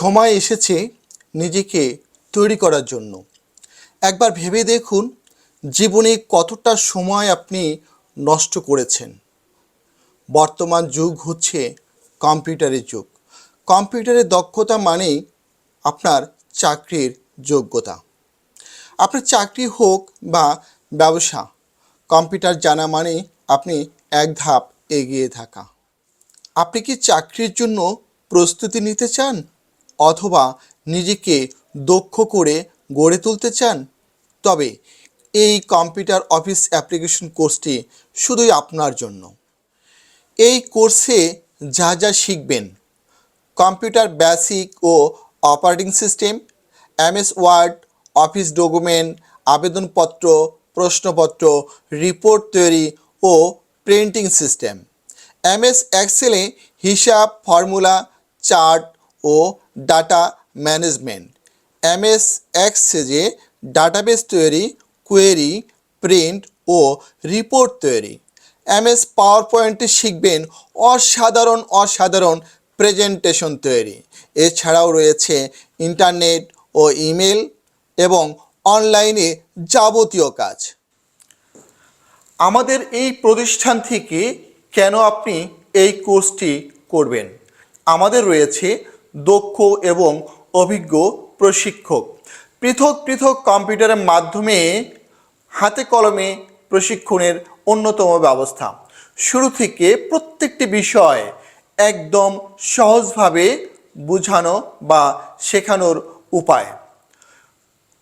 সময় এসেছে নিজেকে তৈরি করার জন্য। একবার ভেবে দেখুন জীবনে কতটা সময় আপনি নষ্ট করেছেন। বর্তমান যুগ হচ্ছে কম্পিউটারের যুগ। কম্পিউটারের দক্ষতা মানেই আপনার চাকরির যোগ্যতা। আপনার চাকরি হোক বা ব্যবসা, কম্পিউটার জানা মানে আপনি এক ধাপ এগিয়ে থাকা। আপনি কি চাকরির জন্য প্রস্তুতি নিতে চান? অথবা নিজেকে দক্ষ করে গড়ে তুলতে চান? তবে এই কম্পিউটার অফিস অ্যাপ্লিকেশন কোর্সটি শুধুই আপনার জন্য। এই কোর্সে যা যা শিখবেন, কম্পিউটার বেসিক ও operating system, MS word, office document, আবেদনপত্র, প্রশ্নপত্র, রিপোর্ট তৈরি ও প্রিন্টিং সিস্টেম। এমএস, এক্সেলে, হিসাব, ফর্মুলা, চার্ট ও ডাটা ম্যানেজমেন্ট। এমএস এক্সেজে ডাটাবেস তৈরি, কোয়েরি, প্রিন্ট ও রিপোর্ট তৈরি। এমএস পাওয়ার পয়েন্টে শিখবেন অসাধারণ অসাধারণ প্রেজেন্টেশন তৈরি। এছাড়াও রয়েছে ইন্টারনেট ও ইমেল এবং অনলাইনে যাবতীয় কাজ। আমাদের এই প্রতিষ্ঠান থেকে কেন আপনি এই কোর্সটি করবেন? আমাদের রয়েছে দক্ষ এবং অভিজ্ঞ প্রশিক্ষক। পৃথক পৃথক কম্পিউটারের মাধ্যমে হাতে কলমে প্রশিক্ষণের অন্যতম ব্যবস্থা। শুরু থেকে প্রত্যেকটি বিষয় একদম সহজভাবে বোঝানো বা শেখানোর উপায়।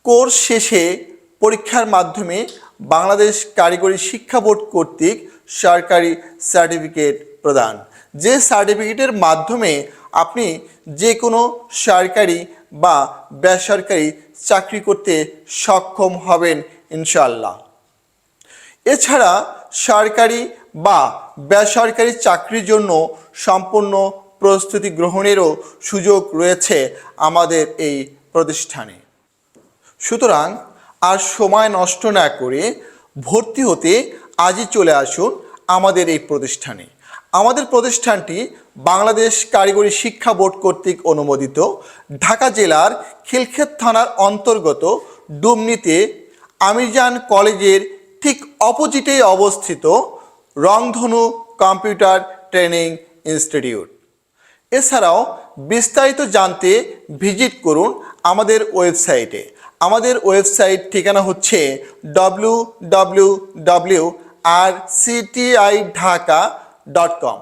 কোর্স শেষে পরীক্ষার মাধ্যমে বাংলাদেশ কারিগরি শিক্ষা বোর্ড কর্তৃক সরকারি সার্টিফিকেট প্রদান। যে সার্টিফিকেটের মাধ্যমে আপনি যে কোনো সরকারি বা বেসরকারি চাকরি করতে সক্ষম হবেন ইনশাল্লাহ এছাড়া সরকারি বা বেসরকারি চাকরির জন্য সম্পূর্ণ প্রস্তুতি গ্রহণেরও সুযোগ রয়েছে আমাদের এই প্রতিষ্ঠানে। সুতরাং আর সময় নষ্ট না করে ভর্তি হতে আজই চলে আসুন আমাদের এই প্রতিষ্ঠানে। আমাদের প্রতিষ্ঠানটি বাংলাদেশ কারিগরি শিক্ষা বোর্ড কর্তৃক অনুমোদিত। ঢাকা জেলার খিলক্ষেত থানার অন্তর্গত ডুমনিতে আমিরজান কলেজের ঠিক অপোজিটেই অবস্থিত রংধনু কম্পিউটার ট্রেনিং ইনস্টিটিউট। এছাড়াও বিস্তারিত জানতে ভিজিট করুন আমাদের ওয়েবসাইটে। আমাদের ওয়েবসাইট ঠিকানা হচ্ছে W W W R CTI Dhaka dot com